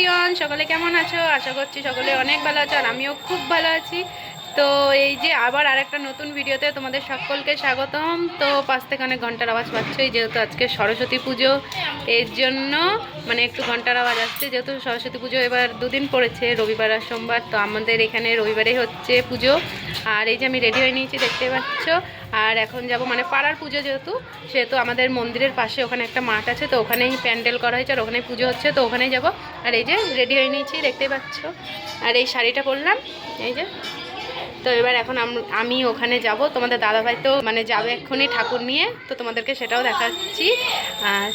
Everyone সকলে কেমন আছো? আশা করছি সকলে অনেক ভালো আছো আর আমিও খুব ভালো আছি। তো এই যে আবার আরেকটা নতুন ভিডিওতে তোমাদের সকলকে স্বাগতম। তো পাঁচ থেকে অনেক ঘণ্টার আওয়াজ পাচ্ছই, যেহেতু আজকে সরস্বতী পুজো, এর জন্য মানে একটু ঘণ্টার আওয়াজ আসছে। যেহেতু সরস্বতী পুজো এবার দুদিন পড়েছে, রবিবার আর সোমবার, তো আমাদের এখানে রবিবারে হচ্ছে পুজো। আর এই যে আমি রেডি হয়ে নিয়েছি, দেখতে পাচ্ছ? আর এখন যাব মানে পাড়ার পুজো যেহেতু, সেহেতু আমাদের মন্দিরের পাশে ওখানে একটা মাঠ আছে, তো ওখানেই প্যান্ডেল করা হয়েছে, আর ওখানেই পুজো হচ্ছে, তো ওখানেই যাব। আর এই যে রেডি হয়ে নিয়েছি, দেখতে পাচ্ছ? আর এই শাড়িটা পরলাম, এই যে তো এবার এখন আমি ওখানে যাব। তোমাদের দাদাভাই তো মানে যাবে এক্ষুনি ঠাকুর নিয়ে, তো তোমাদেরকে সেটাও দেখাচ্ছি।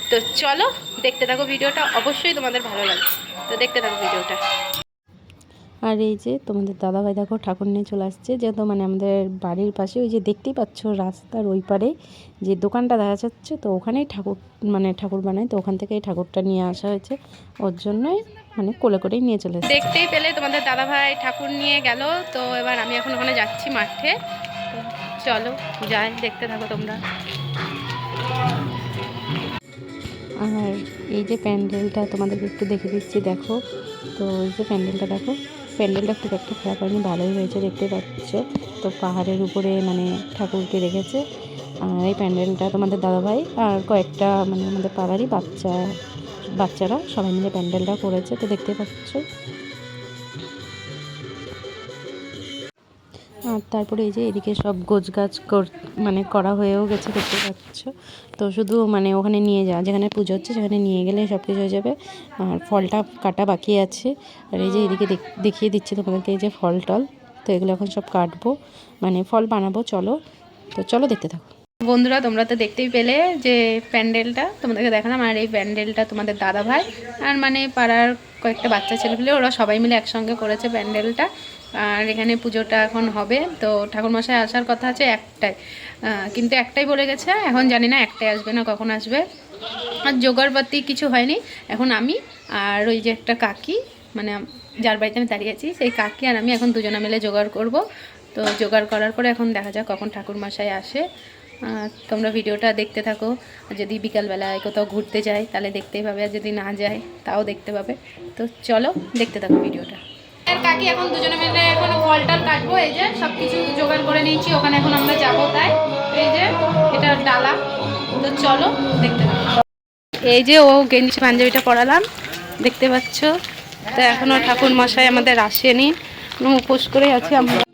তো চলো, দেখতে থাকো ভিডিওটা। অবশ্যই তোমাদের ভালো লাগবে তো দেখতে থাকো ভিডিওটা। আর এই যে তোমাদের দাদাভাই দেখো ঠাকুর নিয়ে চলে আসছে। যেহেতু মানে আমাদের বাড়ির পাশে ওই যে দেখতেই পাচ্ছ রাস্তার ওই পারে যে দোকানটা দেখা যাচ্ছে, তো ওখানেই ঠাকুর মানে ঠাকুর বানায়। তো ওখান থেকেই ঠাকুরটা নিয়ে আসা হয়েছে। ওর জন্যই মানে কোলে করেই নিয়ে চলে দেখতেই পেলে তোমাদের দাদাভাই ঠাকুর নিয়ে গেল। তো এবার আমি এখন ওখানে যাচ্ছি মাঠে। তো চলো যাই দেখতে থাকো তোমরা। আর এই যে প্যান্ডেলটা তোমাদেরকে একটু দেখে দিচ্ছি দেখো। তো এই যে প্যান্ডেলটা দেখো। প্যান্ডেলটা খুব একটা খারাপ হয়নি ভালোই হয়েছে দেখতে পাচ্ছ। তো পাহাড়ের উপরে মানে ঠাকুরকে রেখেছে। আর এই প্যান্ডেলটা তোমাদের দাদাভাই আর কয়েকটা মানে আমাদের পাড়ারই বাচ্চা বাচ্চারা সবাই মিলে প্যান্ডেলটা করেছে, তো দেখতে পাচ্ছ। আর তারপরে এই যে এদিকে সব গোছ গাছ মানে করা হয়েও গেছে দেখতে পাচ্ছ। তো শুধু মানে ওখানে নিয়ে যাওয়া, যেখানে পুজো হচ্ছে সেখানে নিয়ে গেলে সব কিছু হয়ে যাবে। আর ফলটা কাটা বাকি আছে। আর এই যে এদিকে দেখ- দেখিয়ে দিচ্ছি তোমাদেরকে এই যে ফল টল। তো এগুলো এখন সব কাটবো মানে ফল বানাবো, চলো। তো চলো দেখতে থাকো। বন্ধুরা, তোমরা তো দেখতেই পেলে যে প্যান্ডেলটা। তোমাদেরকে দেখালাম, আর এই প্যান্ডেলটা তোমাদের দাদা ভাই আর মানে পাড়ার কয়েকটা বাচ্চা ছেলেপিলে, ওরা সবাই মিলে একসঙ্গে করেছে প্যান্ডেলটা। আর এখানে পুজোটা এখন হবে, তো ঠাকুরমশাই আসার কথা আছে একটাই। কিন্তু একটাই বলে গেছে, এখন জানি না একটাই আসবে না কখন আসবে। আর জোগাড়পাতি কিছু হয়নি, এখন আমি আর ওই যে একটা কাকি মানে যার বাড়িতে আমি দাঁড়িয়ে আছি, সেই কাকি আর আমি এখন দুজনে মিলে জোগাড় করব। তো জোগাড় করার পরে এখন দেখা যাক কখন ঠাকুরমশাই আসে। তোমরা ভিডিওটা দেখতে থাকো। যদি বিকালবেলায় কোথাও ঘুরতে যাই তাহলে দেখতেই পাবে আর যদি না যায় তাও দেখতে পাবে। তো চলো দেখতে থাকো ভিডিওটা। আর কাকি এখন দুজনে মিলে এখন ফল টল কাটবো এই যে সব কিছু জোগাড় করে নিয়েছি ওখানে এখন আমরা যাব তাই এই যে এটা ডালা। তো চলো দেখতে এই যে ও গেঞ্জি পাঞ্জাবিটা পরালাম দেখতে পাচ্ছ? তো এখনও ঠাকুর মশাই আমাদের আসেনি। উপোস করে আছি আমরা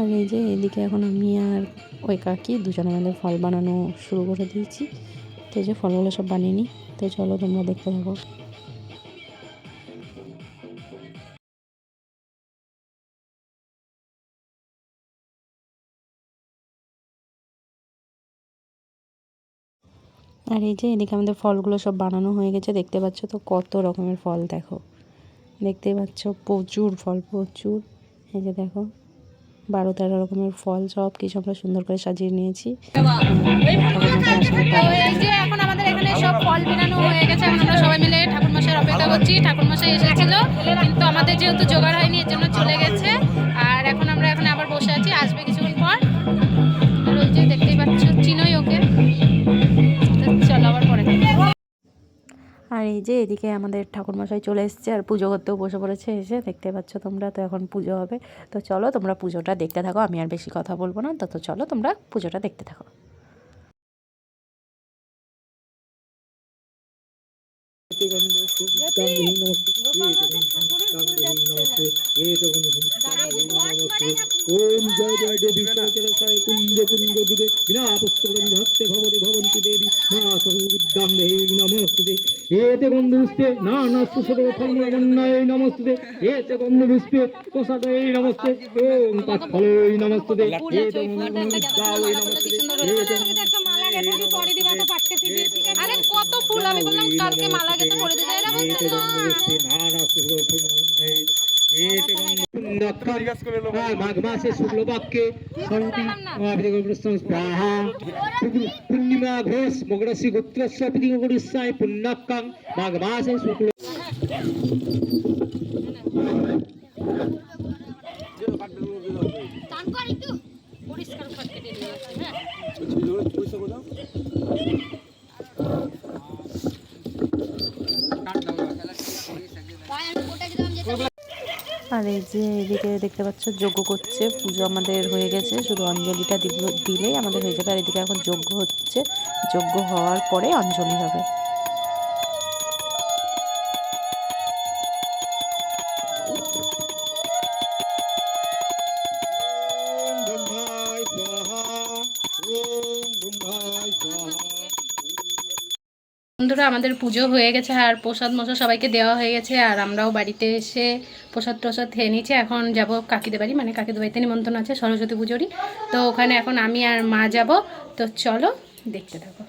আর এই যে এদিকে এখন আমি আর ওই কাকি দুজনে মিলে ফল বানানো শুরু করে দিয়েছি। তো এই যে ফলগুলো সব বানিয়ে নিই। তো চলো তোমরা দেখতে থাকো। আর এই যে এদিকে আমাদের ফলগুলো সব বানানো হয়ে গেছে। দেখতে পাচ্ছ তো কত রকমের ফল, দেখো। দেখতে পাচ্ছ প্রচুর ফল, প্রচুর। এই যে দেখো। বারো তেরো রকমের ফল সব কিছু আমরা সুন্দর করে সাজিয়ে নিয়েছি। এখন আমাদের এখানে সব ফল বেরানো হয়ে গেছে। এখন আমরা সবাই মিলে ঠাকুর মশাই অপেক্ষা করছি। ঠাকুর মশাই এসেছিল, কিন্তু আমাদের যেহেতু জোগাড় হয়নি, এর জন্য চলে গেছে। এই যে এদিকে আমাদের ঠাকুরমশাই চলে এসছে আর পুজো করতেও বসে পড়েছে এসে, দেখতে পাচ্ছ তোমরা, তো এখন পুজো হবে। তো চলো তোমরা পুজোটা দেখতে থাকো, আমি আর বেশি কথা বলব না। তো তো চলো তোমরা পুজোটা দেখতে থাকো। হুমস্তাম্বিহীন নমস্তে এরকম হুমস্তাম্বিহীন নমস্তে ওম জয় জয় দেবী চলাশয় কুঞ্জ কুঞ্জ দিবে বিনা পুস্তকম ধত্তে ভবতি ভবন্তি দেবী মা সংবিদ্যাম দেবী নমস্তে এতে গন্ধুষ্টে না নস্তুসদ ফলমন্নায় নমস্তে এতে গন্ধুষ্টে প্রসাদয় নমস্তে ওম পাৎফলয় নমস্তে এতে গন্ধুষ্টে নমস্তে এতে গন্ধুষ্টে একটা মালা রেখে পরে দিবা তো আরে কত ফুল আমি বললাম কালকে মালা গেতে পড়ে দিতে এরা বলছে না মাঘ মাসে শুক্লপক্ষে পূর্ণিমা ঘোষ মগরসী গোত্রস্ব পিতিগোড়িস্যায় মাঘ মাসে শুক্ল পরিষ্কার আর এই যে এদিকে দেখতে পাচ্ছ, যজ্ঞ করছে, পুজো আমাদের হয়ে গেছে। শুধু অঞ্জলিটা দিলেই আমাদের হয়ে যাবে। আর এদিকে এখন যজ্ঞ হচ্ছে। যজ্ঞ হওয়ার পরে অঞ্জলি হবে। আমাদের পুজো হয়ে গেছে আর প্রসাদ মশা সবাইকে দেওয়া হয়ে গেছে আর আমরাও বাড়িতে এসে প্রসাদ টসাদ খেয়ে নিয়েছি। এখন যাব কাকিদের বাড়ি মানে কাকিদের বাড়িতে নিমন্ত্রণ আছে সরস্বতী পুজোরই। তো ওখানে এখন আমি আর মা যাব। তো চলো দেখতে থাকো।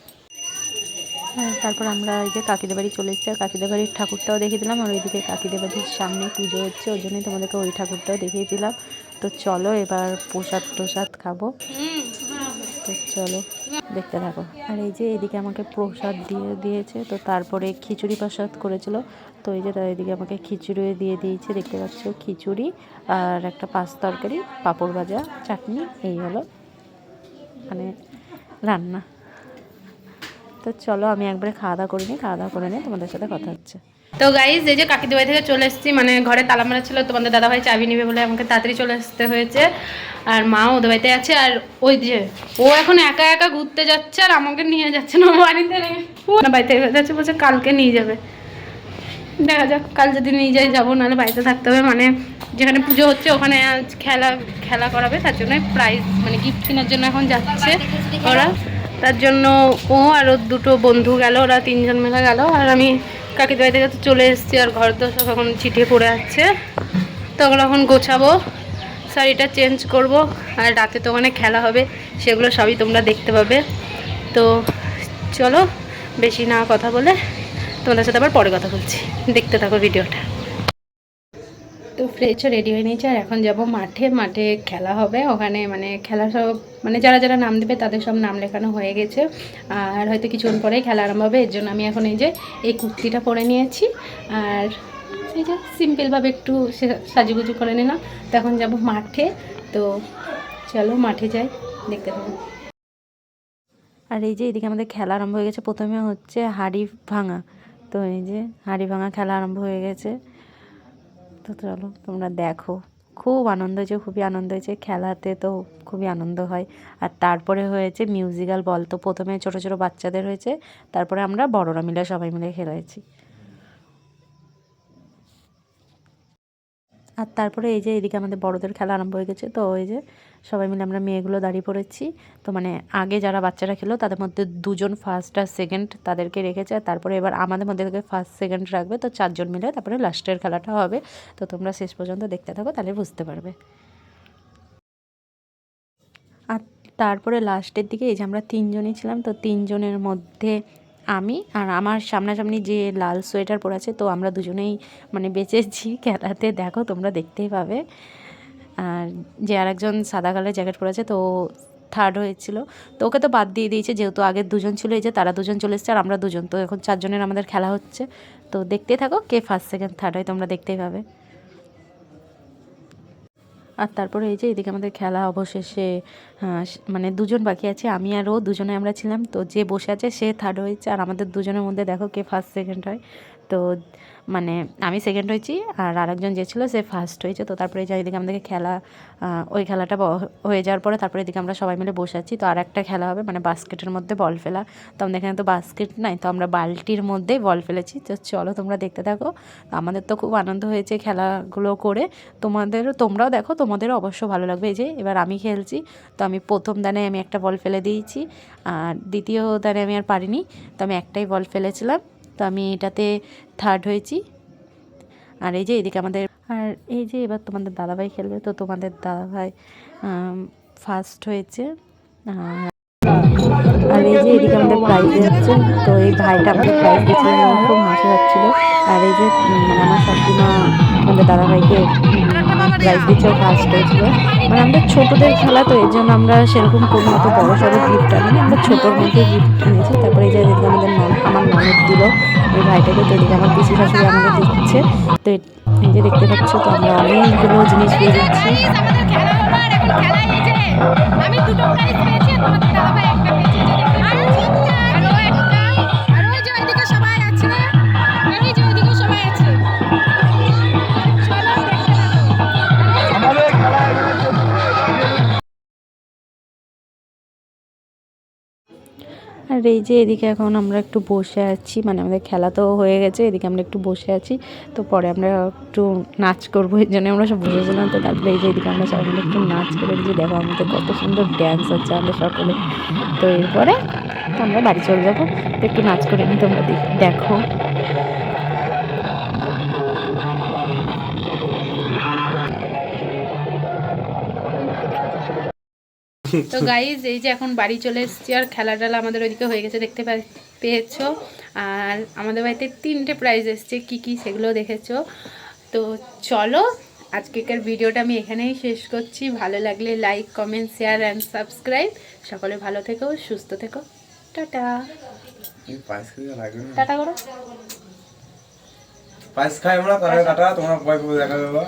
আর তারপর আমরা এই যে কাকিদের বাড়ি চলে এসেছি। আর কাকিদের বাড়ির ঠাকুরটাও দেখিয়ে দিলাম আর ওইদিকে কাকিদের বাড়ির সামনে পুজো হচ্ছে ওই জন্যই তোমাদেরকে ওই ঠাকুরটাও দেখিয়ে দিলাম। তো চলো এবার প্রসাদ প্রসাদ খাব। তো চলো দেখতে থাকো। আর এই যে এদিকে আমাকে প্রসাদ দিয়ে দিয়েছে, তো তারপরে খিচুড়ি প্রসাদ করেছিল। তো এই যে তার এদিকে আমাকে খিচুড়ি দিয়ে দিয়েছে, দেখতে পাচ্ছ খিচুড়ি আর একটা পাঁচ তরকারি, পাঁপড় ভাজা, চাটনি, এই হলো। মানে রান্না। তো চলো আমি একবারে খাওয়া দাওয়া করে নিই, খাওয়া দাওয়া করে নিই তোমাদের সাথে কথা হচ্ছে। তো গাইজ এই যে কাকিদের বাড়ি থেকে চলে এসেছি মানে ঘরে তালা মারা ছিল, তোমাদের দাদাভাই চাবি নিবে বলে আমাকে তাড়াতাড়ি চলে আসতে হয়েছে। আর মা ওদের বাড়িতে আছে, আর ওই যে, ও এখন একা একা ঘুরতে যাচ্ছে আর আমাকে নিয়ে যাচ্ছে না বাড়িতে বাড়িতে যাচ্ছে বলছে কালকে নিয়ে যাবে। দেখা যাক, কাল যদি নিয়ে যাই, যাব, নাহলে বাড়িতে থাকতে হবে। মানে যেখানে পুজো হচ্ছে, ওখানে খেলা খেলা করাবে, তার জন্য প্রাইজ মানে গিফট কেনার জন্য এখন যাচ্ছে ওরা। তার জন্য ও আর ওর দুটো বন্ধু গেল, ওরা তিনজন মিলে গেল। আর আমি কাকিদের বাড়ি থেকে তো চলে এসেছি আর ঘর তো সব এখন ছিটিয়ে পড়ে আছে তো ওগুলো এখন গোছাবো, শাড়িটা চেঞ্জ করব। আর রাতে তো ওখানে খেলা হবে, সেগুলো সবই তোমরা দেখতে পাবে। তো চলো, বেশি না কথা বলে তোমাদের সাথে আবার পরে কথা বলছি। দেখতে থাকো ভিডিওটা। তো ফ্রেশও রেডি হয়ে নিয়েছে, আর এখন যাব মাঠে। মাঠে খেলা হবে। ওখানে মানে খেলা সব মানে যারা যারা নাম দেবে তাদের সব নাম লেখানো হয়ে গেছে। আর হয়তো কিছুক্ষণ পরেই খেলা আরম্ভ হবে। এর জন্য আমি এখন এই যে, এই কুর্তিটা পরে নিয়েছি। আর এই যে সিম্পলভাবে একটু সাজুগুজু করে নিলাম। তো এখন যাব মাঠে। তো চলো মাঠে যাই, দেখতে থাকো। আর এই যে এদিকে আমাদের খেলা আরম্ভ হয়ে গেছে। প্রথমে হচ্ছে হাড়ি ভাঙা। তো এই যে হাড়ি ভাঙা খেলা আরম্ভ হয়ে গেছে। তো চলো, তোমরা দেখো। খুব আনন্দ হয়েছে, খুবই আনন্দ হয়েছে। খেলাতে তো খুবই আনন্দ হয়। আর তারপরে হয়েছে মিউজিক্যাল বল তো প্রথমে ছোট ছোট বাচ্চাদের হয়েছে, তারপরে আমরা বড়রা মিলে সবাই মিলে খেলেছি। আর তারপরে এই যে, এদিকে আমাদের বড়দের খেলা আরম্ভ হয়ে গেছে। তো ওই যে সবাই মিলে আমরা মেয়েগুলো দাঁড়িয়ে পড়েছি। তো মানে আগে যারা বাচ্চারা খেলো, তাদের মধ্যে দুজন ফার্স্ট আর সেকেন্ড তাদেরকে রেখেছে। তারপরে এবার আমাদের মধ্যে থেকে ফার্স্ট সেকেন্ড রাখবে। তো চারজন মিলে তারপরে লাস্টের খেলাটা হবে। তো তোমরা শেষ পর্যন্ত দেখতে থাকো, তাহলে বুঝতে পারবে। আর তারপরে লাস্টের দিকে এই যে আমরা তিনজনই ছিলাম, তো তিনজনের মধ্যে আমি আর আমার সামনাসামনি যে লাল সোয়েটার পরে আছে, তো আমরা দুজনেই মানে বেঁচেছি খেলাতে। দেখো তোমরা দেখতেই পাবে। আর যে আরেকজন সাদা কালার জ্যাকেট পরেছে তো থার্ড হয়েছিল। তো ওকে তো বাদ দিয়ে দিয়েছে, যেহেতু আগের দুজন ছিল, এই যে তারা দুজন চলে এসেছে আর আমরা দুজন। তো এখন চারজনের আমাদের খেলা হচ্ছে। তো দেখতেই থাকো কে ফার্স্ট সেকেন্ড থার্ড হয়, তোমরা দেখতেই পাবে। আর তারপরে এই যে এদিকে আমাদের খেলা অবশেষে মানে দুজন বাকি আছে, আমি আর ও, দুজনে আমরা ছিলাম। তো যে বসে আছে, সে থার্ড হয়েছে। আর আমাদের দুজনের মধ্যে দেখো কে ফার্স্ট সেকেন্ড হয়। তো মানে আমি সেকেন্ড হয়েছি আর আরেকজন যে ছিল সে ফার্স্ট হয়েছে। তো তারপরে যে এদিকে আমাদেরকে খেলা ওই খেলাটা হয়ে যাওয়ার পরে তারপরে এদিকে আমরা সবাই মিলে বসে আছি। তো আর একটা খেলা হবে মানে বাস্কেটের মধ্যে বল ফেলা। তো আমাদের এখানে তো বাস্কেট নাই, তো আমরা বালতির মধ্যেই বল ফেলেছি। তো চলো তোমরা দেখতে থাকো। আমাদের তো খুব আনন্দ হয়েছে খেলাগুলো করে। তোমাদেরও তোমরাও দেখো, তোমাদেরও অবশ্য ভালো লাগবে। এই যে এবার আমি খেলছি, তো আমি প্রথম দানে আমি একটা বল ফেলে দিয়েছি। আর দ্বিতীয় দানে আমি আর পারিনি, তো আমি একটাই বল ফেলেছিলাম। তো আমি এটাতে থার্ড হয়েছি। আর এই যে এদিকে আমাদের আর এই যে এবার তোমাদের দাদাভাই খেলবে, তো তোমাদের দাদাভাই ফার্স্ট হয়েছে। আর এই যে এদিকে আমাদের প্রাইজ হচ্ছে, তো এই ভাইটা আমাদের প্রাইজ আমার খুব হাসি হচ্ছিল আর এই যে আমার শাশুড়িমা আমাদের দাদা ভাইকে প্রাইজ দিচ্ছে ফার্স্ট হয়েছিল। মানে আমাদের ছোটদের খেলা তো এই জন্য আমরা সেরকম কোনো অত বড় সড়ো গিফট আনি আমরা ছোটোর মধ্যে গিফট কিনেছি তারপরে দিল। এই ভাইটাকে তো এদিকে আমার পিসি শাশুড়ি আমাকে দিচ্ছে তো এই যে দেখতে পাচ্ছ তো আমরা অনেকগুলো জিনিস পেয়ে যাচ্ছি। আমি দুটো প্রাইজ পেয়েছি তোমাদের দাদা ভাই একটা পেয়েছে। আর এই যে এদিকে এখন আমরা একটু বসে আছি মানে আমাদের খেলা তো হয়ে গেছে, এদিকে আমরা একটু বসে আছি, তো পরে আমরা একটু নাচ করব, এই জন্য আমরা সব বসেছিলাম তো তারপরে এই যে এদিকে আমরা সবাই মিলে একটু নাচ করে দিচ্ছি দেখো আমাদের কত সুন্দর ড্যান্স হচ্ছে আমাদের সকলে। তো এরপরে আমরা বাড়ি চলে যাব একটু নাচ করে নিই তোমরা দেখ- তো গাইজ এই যে এখন বাড়ি চলে এসেছি আর খেলা টেলা আমাদের ওইদিকে হয়ে গেছে দেখতে পেয়েছ। আর আমাদের বাড়িতে তিনটে প্রাইজ এসছে কি কি সেগুলো দেখেছ। তো চলো আজকেকার ভিডিওটা আমি এখানেই শেষ করছি। ভালো লাগলে like comment share and subscribe সকলে ভালো থেকো সুস্থ থেকো। টাটা। পায়েস টাটা করো। পায়েস খাই আমরা তাহলে টাটা তোমরা পরে দেখা যাবে।